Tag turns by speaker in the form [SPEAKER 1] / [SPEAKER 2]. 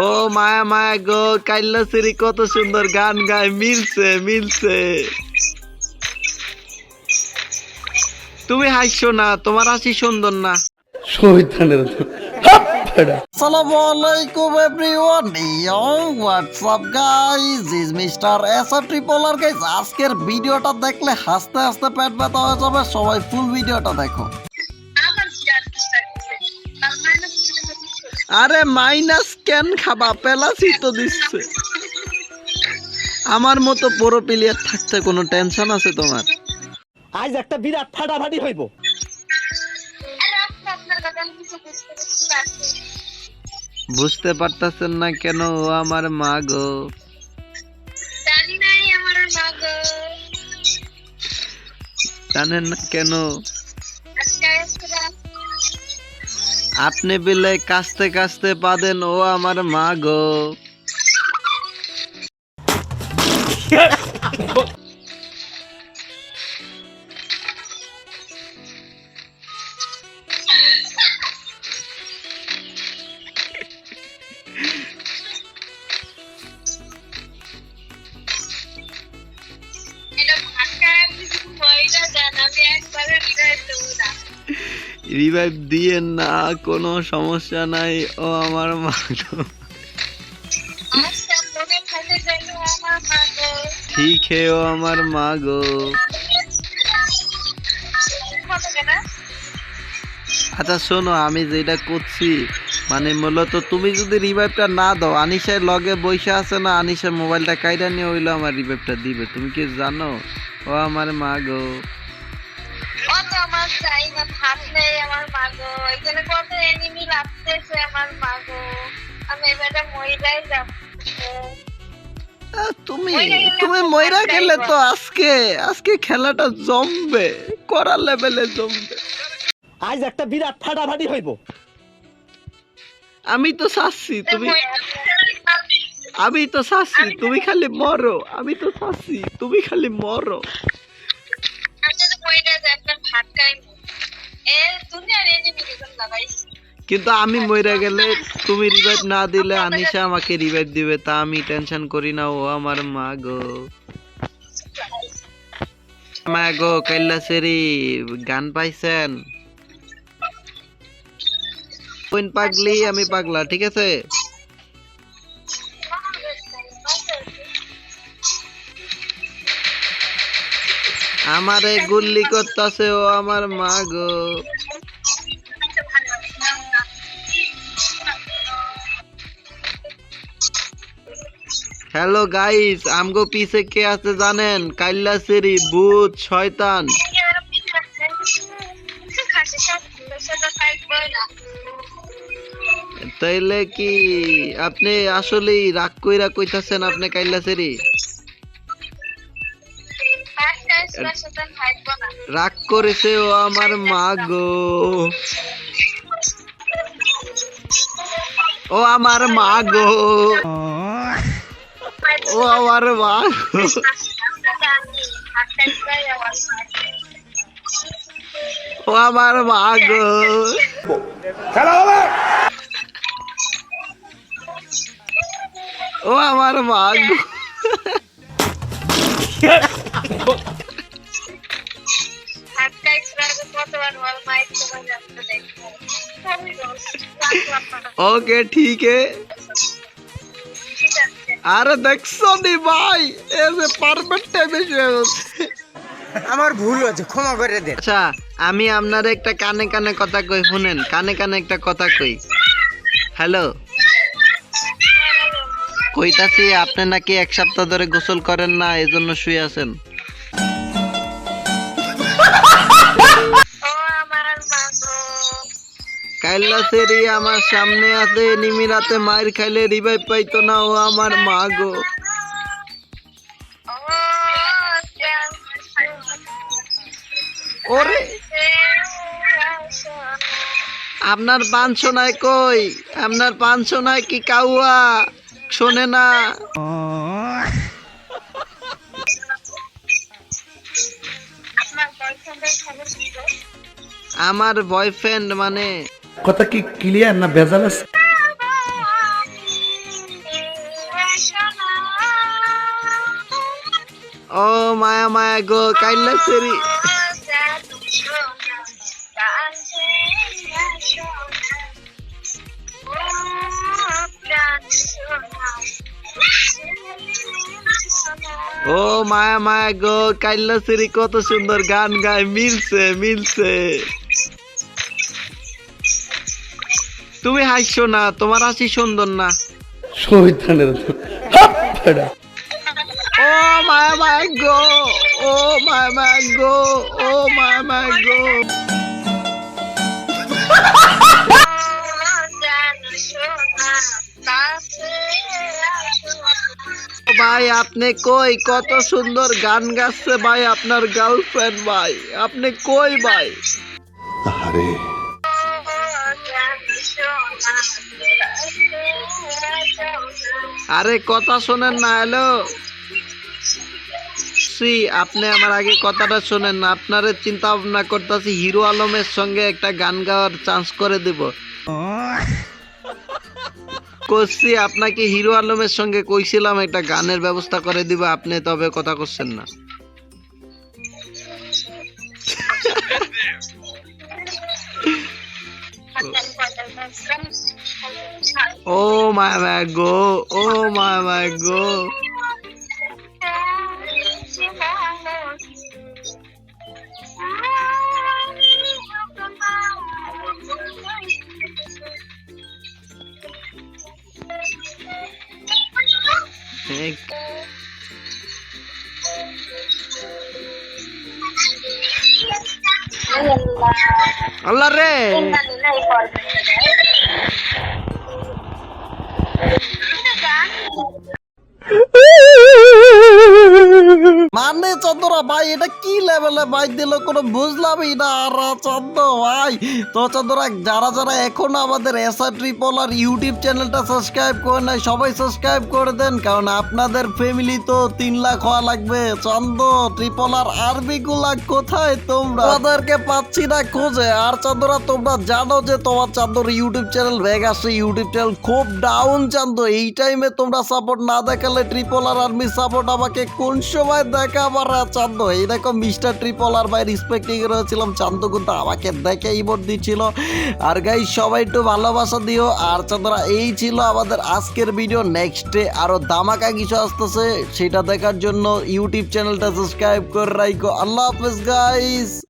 [SPEAKER 1] ও মায়া মায়া গো, কাইল্লা সিরি কত সুন্দর গান গায়, মিলছে মিলছে। তুমি হাসছো না, তোমার হাসি সুন্দর না। আসসালামু আলাইকুম everyone yo what's up guys is mister SR triple R guys আজকের ভিডিওটা দেখলে হাসতে হাসতে পেট ব্যথা হয়ে যাবে। সবাই ফুল ভিডিওটা দেখো। আরে মাইনাস কেন খাবা? পেলাসি তো দিচ্ছে। আমার মতো পুরো প্লেয়ার থাকতে কোনো টেনশন আছে তোমার?
[SPEAKER 2] আজ একটা বিরাট ফাটাফাটি হইব।
[SPEAKER 1] বুঝতে পারতাছেন না কেন ও আমার মা গো?
[SPEAKER 3] জানি নাই আমার মা গো।
[SPEAKER 1] জানেন না কেন? আপনি বিলে কাস্তে কাস্তে পাদেন ও আমার মা গো। রিভাইভ দিয়ে না, কোনো সমস্যা নাই। ও আমার মা ঠিক হে, ও আমার মা গো। আচ্ছা শোনো, আমি যেটা করছি মানে মূলত তুমি যদি রিভাইভটা না দাও আনিশার লগে বসে আছে না আনিশার মোবাইলটা কাইরা নিয়ে হইল আমার রিভাইভটা দিবে। তুমি কি জানো? ও আমার মা গো।
[SPEAKER 3] আমার চাই না ভাত আমার মা গো। এখানে কত এনিমি লাগতেছে আমার মা গো। আমি এবারে যাব।
[SPEAKER 1] তুমি তুমি ময়রা গেলে তো আজকে আজকে খেলাটা জমবে করার লেভেলে জমবে।
[SPEAKER 2] আজ একটা বিরাট ফাটাফাটি হইব।
[SPEAKER 1] আমি তো চাচ্ছি তুমি আমি তো চাচ্ছি তুমি খালি মরো আমি তো চাচ্ছি তুমি খালি মরো। কিন্তু আমি মরে গেলে তুমি রিভাইভ না দিলে আনিশা আমাকে রিভাইভ দিবে তা আমি টেনশন করি না ও আমার মা গো। মা গো কাইল্লা সেরি গান পাইছেন? কোন পাগলি আমি পাগলা ঠিক আছে? আমারে গুল্লি করতেছে ও আমার মা গো। হ্যালো গাইস আমগো পিছে কে আছে জানেন? কাইল্লা সেরি ভূত, শয়তান। তাইলে কি আপনি আসলেই রাগ কইরা কইতাছেন আপনি কাইল্লা সেরি রাগ করেছে ও আমার মা গো। ও আমার মা গো। ও আমার মা ও আমার মা গো। ও আমার মা গো। ওকে ঠিক আরে দেখছ নি ভাই এ যে পারফেক্ট টাইমে
[SPEAKER 4] আমার ভুল হয়েছে ক্ষমা করে দেন।
[SPEAKER 1] আচ্ছা আমি আপনার একটা কানে কানে কথা কই শুনেন কানে কানে একটা কথা কই হ্যালো কইতাছি আপনি নাকি এক সপ্তাহ ধরে গোসল করেন না এজন্য শুয়ে আছেন কাইল্লা সেরি আমার সামনে আছে নিমিরাতে মায়ের খাইলে রিভাইভ পাইতো না ও আমার মা গো। ওরে! আপনার পান শোনায় কই? আপনার পান শোনায় কি কাউয়া? শোনে না। আমার বয়ফ্রেন্ড মানে
[SPEAKER 5] কথা কি ক্লিয়ার না ভেজাল আছে?
[SPEAKER 1] ও মায়া মায়া গো কাইল্লা সেরি। ও মায়া মায়া গো কাইল্লা সেরি কত সুন্দর গান গায় মিলছে মিলছে। তুমি হাসছো না তোমার হাসি সুন্দর না।
[SPEAKER 5] শহীদানের
[SPEAKER 1] ও মায়া মায়া গো ও মায়া মায়া গো ও মায়া মায়া গো। ভাই আপনি কই? কত সুন্দর গান গাচ্ছে ভাই আপনার গার্লফ্রেন্ড ভাই। আপনি কই ভাই?
[SPEAKER 5] আরে
[SPEAKER 1] আরে কথা শোনেন না হ্যালো সি আপনি আমার আগে কথাটা শোনেন না। আপনারে চিন্তা ভাবনা করতেছি হিরো আলমের সঙ্গে একটা গান গাওয়ার চান্স করে দেব। করছি, আপনাকে হিরো আলমের সঙ্গে কইছিলাম একটা গানের ব্যবস্থা করে দিব, আপনি তবে কথা করছেন না। ও মা গো, ও মা মায় গো। এক- আল্লাহ রে মানে চন্দ্রা ভাই, এটা কি লেভেলে বাইক দিল কোনো বুঝলামই না। আর চন্দ্র ভাই, তো চন্দ্রা, যারা যারা এখন আমাদের এসআর ট্রিপল আর ইউটিউব চ্যানেলটা সাবস্ক্রাইব করে নাই, সবাই সাবস্ক্রাইব করে দেন, কারণ আপনাদের ফ্যামিলি তো তিন লাখ হওয়া লাগবে। চন্দ্র ট্রিপল আর আরবি গুলা কোথায় তোমরা? ওদেরকে পাচ্ছি না খোঁজে। আর চন্দ্রা, তোমরা জানো যে তোমার চান্দর ইউটিউব চ্যানেল ভেগ আসে ইউটিউব চ্যানেল খুব ডাউন চান্দ এই টাইমে তোমরা সাপোর্ট না দেখালে ট্রিপল আর আর্মি সাপোর্ট আমাকে কোন সময় দেখা দেখাবার চান্দ এই দেখো মিস্টার ট্রিপল আর ভাই রেসপেক্টিং রয়েছিলাম চান্দ কিন্তু আমাকে দেখে ইমোট দিচ্ছিল। আর গাই সবাই একটু ভালোবাসা দিও। আর চন্দ্রা এই ছিল আমাদের আজকের ভিডিও নেক্সটে আরও দামাকা কিছু আসতেছে, সেটা দেখার জন্য ইউটিউব চ্যানেলটা সাবস্ক্রাইব করে রাখো আল্লাহ হাফেজ গাইস